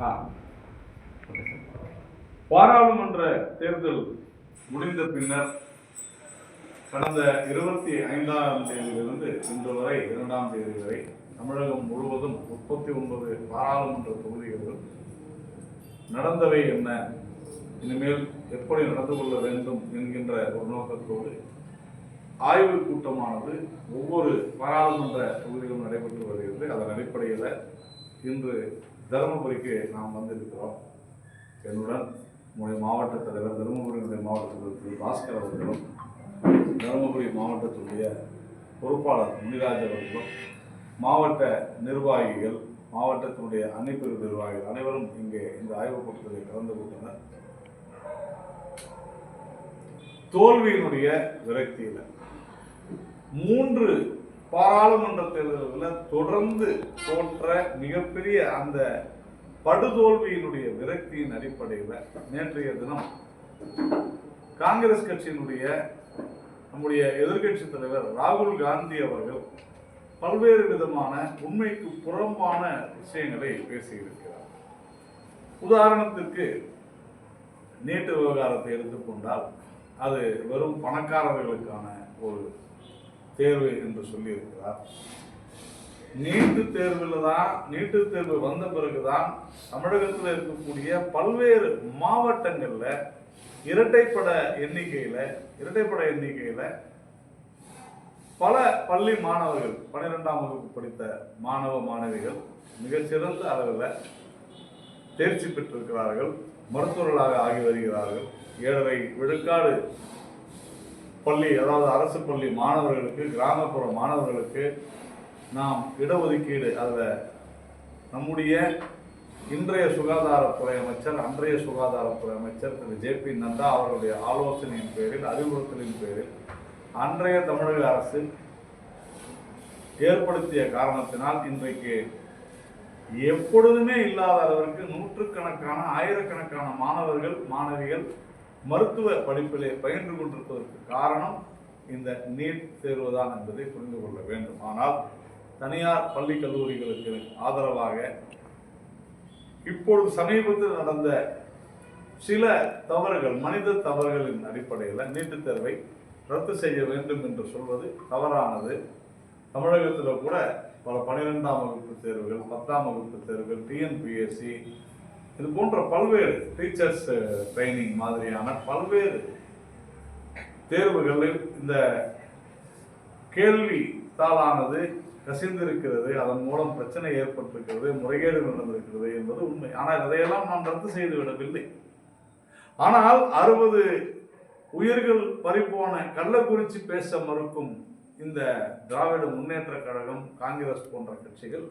ஆ. பாராளுமன்ற தேர்தல் முடிந்த பின்னர் கடந்த இருபத்தி ஐந்தாம் தேதியிலிருந்து இன்று வரை இரண்டாம் தேதி வரை தமிழகம் முழுவதும் முப்பத்தி ஒன்பது பாராளுமன்ற தொகுதிகளில் நடந்தவை என்ன இனிமேல் எப்படி நடந்து கொள்ள வேண்டும் என்கின்ற ஒரு நோக்கத்தோடு ஆய்வு கூட்டமானது ஒவ்வொரு பாராளுமன்ற தொகுதிகளும் நடைபெற்று வருகிறது அதன் அடிப்படையில் இன்று தருமபுரிக்கு நாம் வந்திருக்கிறோம். என்னுடன் நம்முடைய மாவட்ட தலைவர் தருமபுரியினுடைய மாவட்ட தலைவர் திரு பாஸ்கர் அவர்களும் தருமபுரி மாவட்டத்துடைய பொறுப்பாளர் முனிராஜ் அவர்களும் மாவட்ட நிர்வாகிகள் மாவட்டத்தினுடைய அன்னைப்பெரு நிர்வாகிகள் அனைவரும் இங்கே இந்த ஆய்வுக் கூட்டத்தில் கலந்து கொண்டனர். தோல்வியினுடைய விரக்தியில் மூன்று பாராளுமன்ற தேர்தல்களில் தொடர்ந்து தோற்ற மிகப்பெரிய அந்த படுதோல்வியினுடைய விரக்தியின் அடிப்படையில் நேற்றைய தினம் காங்கிரஸ் கட்சியினுடைய நம்முடைய எதிர்க்கட்சி தலைவர் ராகுல் காந்தி அவர்கள் பல்வேறு விதமான உண்மைக்கு புறம்பான விஷயங்களை பேசியிருக்கிறார். உதாரணத்திற்கு நேற்று விவகாரத்தை எடுத்துக்கொண்டால் அது வெறும் பணக்காரர்களுக்கான ஒரு தேர்வு என்று சொல்லியிருக்கிறார். நீட்டு தேர்வில் தான் நீட்டு தேர்வு வந்த பிறகுதான் தமிழகத்தில் இருக்கக்கூடிய பல்வேறு மாவட்டங்களில் இரட்டைப்பட எண்ணிக்கையில் இரட்டைப்பட எண்ணிக்கையில் பல பள்ளி மாணவர்கள் பன்னிரெண்டாம் வகுப்பு படித்த மாணவ மாணவிகள் மிகச்சிறந்த அளவில் தேர்ச்சி பெற்றிருக்கிறார்கள். மருத்துவர்களாக ஆகி வருகிறார்கள். ஏழரை விழுக்காடு பள்ளி அதாவது அரசு பள்ளி மாணவர்களுக்கு கிராமப்புற மாணவர்களுக்கு நாம் இடஒதுக்கீடு அதில் நம்முடைய இன்றைய சுகாதாரத்துறை அமைச்சர் அன்றைய சுகாதாரத்துறை அமைச்சர் திரு. ஜே. பி. நட்டா அவர்களுடைய ஆலோசனையின் பேரில் அறிவுறுத்தலின் பேரில் அன்றைய தமிழக அரசு ஏற்படுத்திய காரணத்தினால் இன்றைக்கு எப்பொழுதுமே இல்லாத அளவிற்கு நூற்றுக்கணக்கான ஆயிரக்கணக்கான மாணவர்கள் மாணவிகள் மருத்துவ படிப்பிலே பயின்று கொண்டிருப்பதற்கு காரணம் இந்த நீட் தேர்வுதான் என்பதை புரிந்து கொள்ள வேண்டும். ஆனால் தனியார் பள்ளி கல்லூரிகளுக்கு ஆதரவாக இப்பொழுது சமீபத்தில் நடந்த சில தவறுகள் மனித தவறுகளின் அடிப்படையில் நீட்டுத் தேர்வை ரத்து செய்ய வேண்டும் என்று சொல்வது தவறானது. தமிழகத்தில் கூட பல பன்னிரெண்டாம் வகுப்பு தேர்வுகள் பத்தாம் வகுப்பு தேர்வுகள் டிஎன்பிஎஸ்சி இது போன்ற பல்வேறு டீச்சர்ஸ் ட்ரைனிங் மாதிரியான பல்வேறு தேர்வுகளில் இந்த கேள்வி தாளானது கசிந்திருக்கிறது. அதன் மூலம் பிரச்சனை ஏற்பட்டிருக்கிறது முறைகேடு நடந்திருக்கிறது என்பது உண்மை. ஆனால் அதையெல்லாம் நாம் ரத்து செய்து விடவில்லை ஆனால் அறுபது உயிர்கள் பறிப்போன கள்ளக்குறிச்சி பேச மறுக்கும் இந்த திராவிட முன்னேற்ற கழகம் காங்கிரஸ் போன்ற கட்சிகள்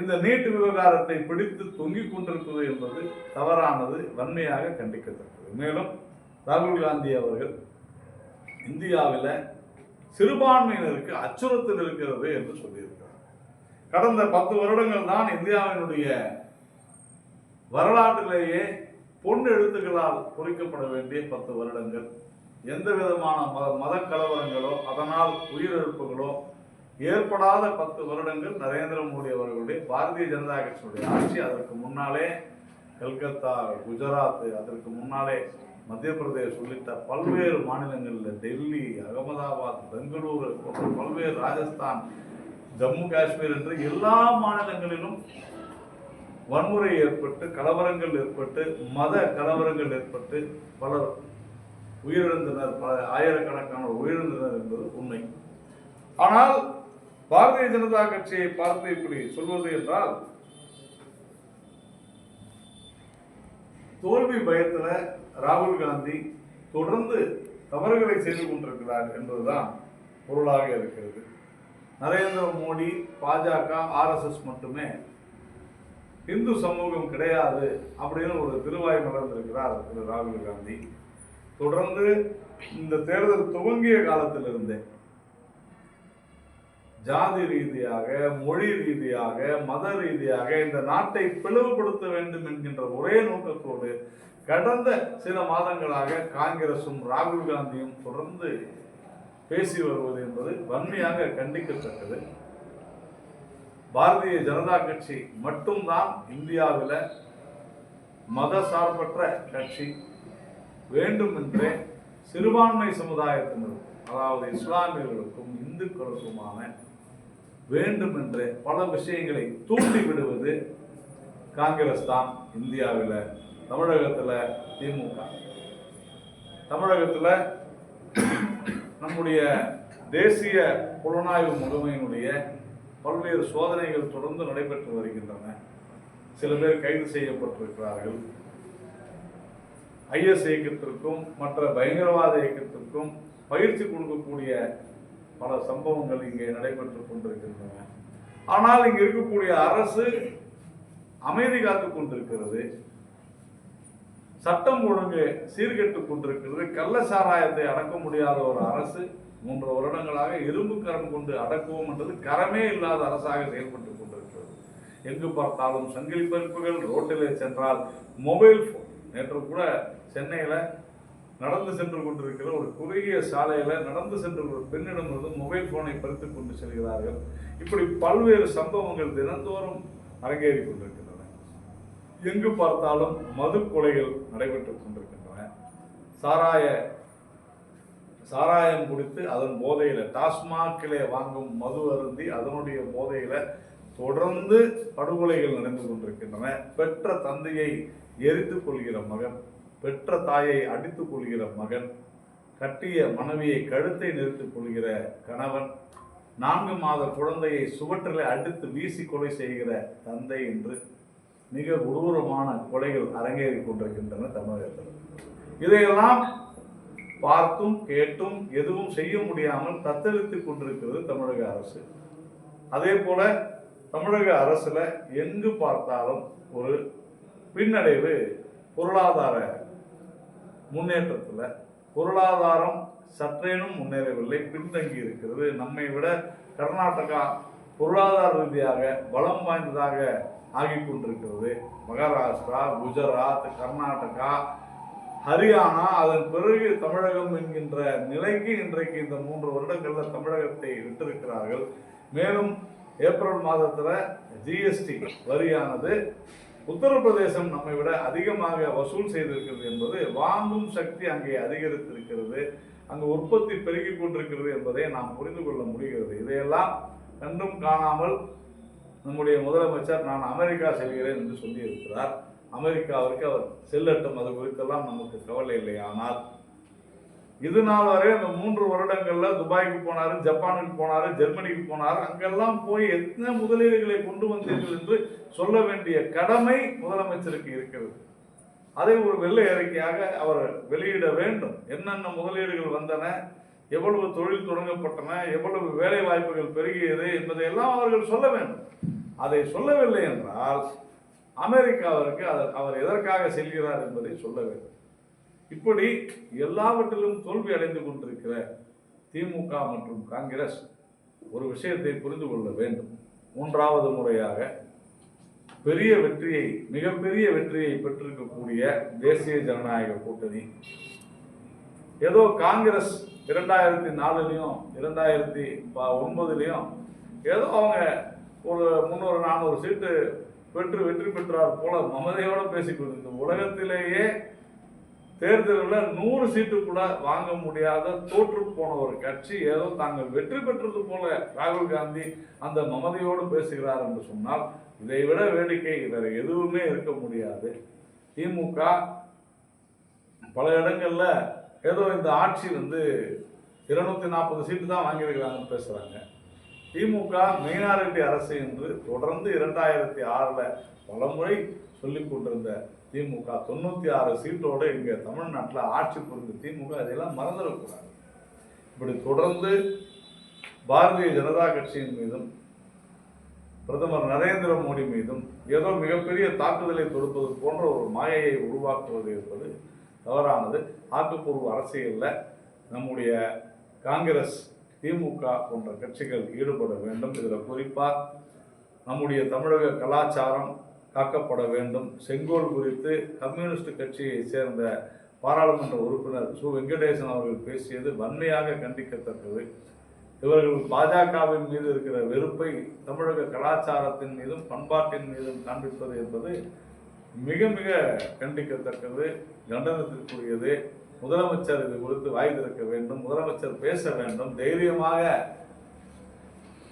இந்த நீட் விவகாரத்தை பிடித்து தொங்கிக் கொண்டிருப்பது என்பது தவறானது வன்மையாக கண்டிக்கத்தக்கது. மேலும் ராகுல் காந்தி அவர்கள் இந்தியாவில் சிறுபான்மையினருக்கு அச்சுறுத்தல் இருக்கிறது என்று சொல்லியிருக்கிறார். கடந்த பத்து வருடங்கள் தான் இந்தியாவினுடைய வரலாற்றிலேயே பொன் எழுத்துக்களால் பொறிக்கப்பட வேண்டிய பத்து வருடங்கள். எந்த விதமான மத மத கலவரங்களோ அதனால் உயிரிழப்புகளோ ஏற்படாத பத்து வருடங்கள் நரேந்திர மோடி அவர்களுடைய பாரதிய ஜனதா கட்சியினுடைய ஆட்சி. அதற்கு முன்னாலே கல்கத்தா குஜராத் அதற்கு முன்னாலே மத்திய பிரதேஷ் உள்ளிட்ட பல்வேறு மாநிலங்களில் டெல்லி அகமதாபாத் பெங்களூரு போன்ற பல்வேறு ராஜஸ்தான் ஜம்மு காஷ்மீர் என்று எல்லா மாநிலங்களிலும் வன்முறை ஏற்பட்டு கலவரங்கள் ஏற்பட்டு மத கலவரங்கள் ஏற்பட்டு பலர் உயிரிழந்தனர். பல ஆயிரக்கணக்கான உயிரிழந்தனர் என்பது உண்மை. ஆனால் பாரதிய ஜனதா கட்சியை பார்த்து இப்படி சொல்வது என்றால் தோல்வி பயத்துல ராகுல் காந்தி தொடர்ந்து தவறுகளை செய்து கொண்டிருக்கிறார் என்பதுதான் பொருளாக இருக்கிறது. நரேந்திர மோடி பாஜக ஆர்எஸ்எஸ் மட்டுமே இந்து சமூகம் கிடையாது அப்படின்னு ஒரு திருவாய் மலர்ந்திருக்கிறார் திரு ராகுல் காந்தி. தொடர்ந்து இந்த தேர்தல் துவங்கிய காலத்திலிருந்தே ஜாதி ரீதியாக மொழி ரீதியாக மத ரீதியாக இந்த நாட்டை பிளவுபடுத்த வேண்டும் என்கின்ற ஒரே நோக்கத்தோடு கடந்த சில மாதங்களாக காங்கிரசும் ராகுல் காந்தியும் தொடர்ந்து பேசி வருவது என்பது வன்மையாக கண்டிக்கத்தக்கது. பாரதிய ஜனதா கட்சி மட்டும்தான் இந்தியாவில் மத சார்பற்ற கட்சி வேண்டுமென்றே சிறுபான்மை சமுதாயத்தினருக்கும் அதாவது இஸ்லாமியர்களுக்கும் இந்துக்களுக்குமான வேண்டுமென்றே பல விஷயங்களை தூண்டி விடுவது காங்கிரஸ் தான் இந்தியாவில் தமிழகத்தில் திமுக. தமிழகத்தில் நம்முடைய தேசிய புலனாய்வு முகமையினுடைய பல்வேறு சோதனைகள் தொடர்ந்து நடைபெற்று வருகின்றன. சில பேர் கைது செய்யப்பட்டிருக்கிறார்கள். ஐஎஸ் இயக்கத்திற்கும் மற்ற பயங்கரவாத இயக்கத்திற்கும் பயிற்சி கொடுக்கக்கூடிய பல சம்பவங்கள் இங்கே நடைபெற்றுக் கொண்டிருக்கின்றன. ஆனால் இங்கே இருக்கக்கூடிய அரசு அமைதி காத்துக் கொண்டிருக்கிறது. சட்டம் ஒழுங்கு சீர்கெட்டுக் கொண்டிருக்கிறது. கள்ள சாராயத்தை அடக்க முடியாத ஒரு அரசு மூன்று வருடங்களாக இரும்பு கரம் கொண்டு அடக்குவோம் என்றது கரமே இல்லாத அரசாக செயல்பட்டுக் கொண்டிருக்கிறது. எங்கு பார்த்தாலும் சங்கிலி பருப்புகள் ரோட்டிலே சென்றால் மொபைல் போன் நேற்று கூட சென்னையில் நடந்து சென்று கொண்டிருக்கிற ஒரு குறுகிய சாலையில் நடந்து சென்ற ஒரு பெண்ணிடமிருந்து மொபைல் ஃபோனை பறித்துக் கொண்டு செல்கிறார்கள். இப்படி பல்வேறு சம்பவங்கள் தினந்தோறும் அரங்கேறி கொண்டிருக்கின்றன. எங்கு பார்த்தாலும் மது கொலைகள் நடைபெற்றுக் கொண்டிருக்கின்றன. சாராய சாராயம் குடித்து அதன் போதையில் டாஸ்மாகிலே வாங்கும் மது அருந்தி அதனுடைய போதையில் தொடர்ந்து படுகொலைகள் நடந்து கொண்டிருக்கின்றன. பெற்ற தந்தையை எரித்துக் கொள்கிற மகன் பெற்ற தாயை அடித்துக் கொள்கிற மகன் கட்டிய மனைவியை கழுத்தை நிறுத்திக் கொள்கிற கணவன் நான்கு மாத குழந்தையை சுவற்றில் அடித்து வீசி கொலை செய்கிற தந்தை என்று மிக கொடூரமான கொலைகள் அரங்கேறி கொண்டிருக்கின்றன தமிழகத்தில். இதையெல்லாம் பார்த்தும் கேட்டும் எதுவும் செய்ய முடியாமல் தத்தளித்துக் கொண்டிருக்கிறது தமிழக அரசு. அதே போல தமிழக அரசில் எங்கு பார்த்தாலும் ஒரு பின்னடைவு பொருளாதார முன்னேற்றத்தில் பொருளாதாரம் சற்றேனும் முன்னேறவில்லை பின்தங்கி இருக்கிறது. நம்மை விட கர்நாடகா பொருளாதார ரீதியாக பலம் வாய்ந்ததாக ஆகிக் கொண்டிருக்கிறது. மகாராஷ்டிரா குஜராத் கர்நாடகா ஹரியானா அதன் பிறகு தமிழகம் என்கின்ற நிலைக்கு இன்றைக்கு இந்த மூன்று வருடங்களில் தமிழகத்தை விட்டிருக்கிறார்கள். மேலும் ஏப்ரல் மாதத்தில் ஜிஎஸ்டி வரியானது உத்தரப்பிரதேசம் நம்மை விட அதிகமாக வசூல் செய்திருக்கிறது என்பது வாங்கும் சக்தி அங்கே அதிகரித்திருக்கிறது. அங்கு உற்பத்தி பெருகிக் கொண்டிருக்கிறது என்பதை நாம் புரிந்து கொள்ள முடிகிறது. இதையெல்லாம் கண்டும் காணாமல் நம்முடைய முதலமைச்சர் நான் அமெரிக்கா செல்கிறேன் என்று சொல்லியிருக்கிறார். அமெரிக்காவிற்கு அவர் செல்லட்டும். அது குறித்தெல்லாம் நமக்கு கவலை இல்லை. ஆனால் இது நாள் வரை அந்த மூன்று வருடங்கள்ல துபாய்க்கு போனாரு ஜப்பானுக்கு போனாரு ஜெர்மனிக்கு போனாரு. அங்கெல்லாம் போய் எத்தனை முதலீடுகளை கொண்டு வந்தீர்கள் என்று சொல்ல வேண்டிய கடமை முதலமைச்சருக்கு இருக்கிறது. அதை ஒரு வெள்ளை அறிக்கையாக அவர் வெளியிட வேண்டும். என்னென்ன முதலீடுகள் வந்தன எவ்வளவு தொழில் தொடங்கப்பட்டன எவ்வளவு வேலை வாய்ப்புகள் பெருகியது என்பதையெல்லாம் அவர்கள் சொல்ல வேண்டும். அதை சொல்லவில்லை என்றால் அமெரிக்காவிற்கு அவர் எதற்காக செல்கிறார் என்பதை சொல்ல வேண்டும். இப்படி எல்லாவற்றிலும் தோல்வி அடைந்து கொண்டிருக்கிற திமுக மற்றும் காங்கிரஸ் ஒரு விஷயத்தை புரிந்து கொள்ள வேண்டும். மூன்றாவது முறையாக பெரிய வெற்றியை மிகப்பெரிய வெற்றியை பெற்றிருக்கக்கூடிய தேசிய ஜனநாயக கூட்டணி. ஏதோ காங்கிரஸ் இரண்டாயிரத்தி நாலுலையும் இரண்டாயிரத்தி ஒன்பதுலேயும் ஏதோ அவங்க ஒரு முந்நூறு நானூறு சீட்டு பெற்று வெற்றி பெற்றார் போல மமதையோடு பேசிக்கொண்டு இந்த உலகத்திலேயே தேர்தலில் நூறு சீட்டு கூட வாங்க முடியாத தோற்று போன ஒரு கட்சி ஏதோ தாங்கள் வெற்றி பெற்றது போல ராகுல் காந்தி அந்த மமதையோடு பேசுகிறார் என்று சொன்னால் இதை விட வேடிக்கை வேறு எதுவுமே இருக்க முடியாது. திமுக பல இடங்களில் ஏதோ இந்த ஆட்சி வந்து இருநூத்தி நாற்பது சீட்டு தான் வாங்கியிருக்கிறாங்கன்னு பேசுகிறாங்க திமுக மைனாரிட்டி அரசு என்று தொடர்ந்து இரண்டாயிரத்தி ஆறில் பலமுறை சொல்லிக் கொண்டிருந்த திமுக தொண்ணூற்றி ஆறு சீட்டோடு இங்கே தமிழ்நாட்டில் ஆட்சி புரிந்த திமுக அதையெல்லாம் மறந்துடக்கூடாது. இப்படி தொடர்ந்து பாரதிய ஜனதா கட்சியின் மீதும் பிரதமர் நரேந்திர மோடி மீதும் ஏதோ மிகப்பெரிய தாக்குதலை தொடுப்பது போன்ற ஒரு மாயையை உருவாக்குவது என்பது தவறானது. ஆக்கப்பூர்வ அரசியலில் நம்முடைய காங்கிரஸ் திமுக போன்ற கட்சிகள் ஈடுபட வேண்டும். இதில் குறிப்பாக நம்முடைய தமிழக கலாச்சாரம் காக்கப்பட வேண்டும். செங்கோல் குறித்து கம்யூனிஸ்ட் கட்சியை சேர்ந்த பாராளுமன்ற உறுப்பினர் சு. வெங்கடேசன் அவர்கள் பேசியது வன்மையாக கண்டிக்கத்தக்கது. இவர்கள் பாஜகவின் மீது இருக்கிற வெறுப்பை தமிழக கலாச்சாரத்தின் மீதும் பண்பாட்டின் மீதும் காண்பிப்பது என்பது மிக மிக கண்டிக்கத்தக்கது கண்டனத்திற்குரியது. முதலமைச்சர் இது குறித்து வாய் திறக்க வேண்டும் முதலமைச்சர் பேச வேண்டும். தைரியமாக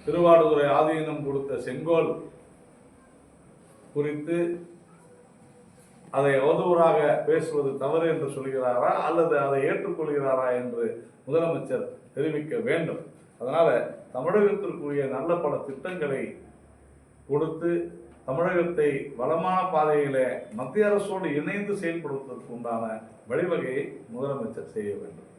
திருவாடுதுறை ஆதீனம் கொடுத்த செங்கோல் குறித்து அதை அவதூறாக பேசுவது தவறு என்று சொல்கிறாரா அல்லது அதை ஏற்றுக்கொள்கிறாரா என்று முதலமைச்சர் தெரிவிக்க வேண்டும். அதனால் தமிழகத்திற்குரிய நல்ல பல திட்டங்களை கொடுத்து தமிழகத்தை வளமான பாதையில மத்திய அரசோடு இணைந்து செயல்படுவதற்கு உண்டான வழிவகையை முதலமைச்சர் செய்ய வேண்டும்.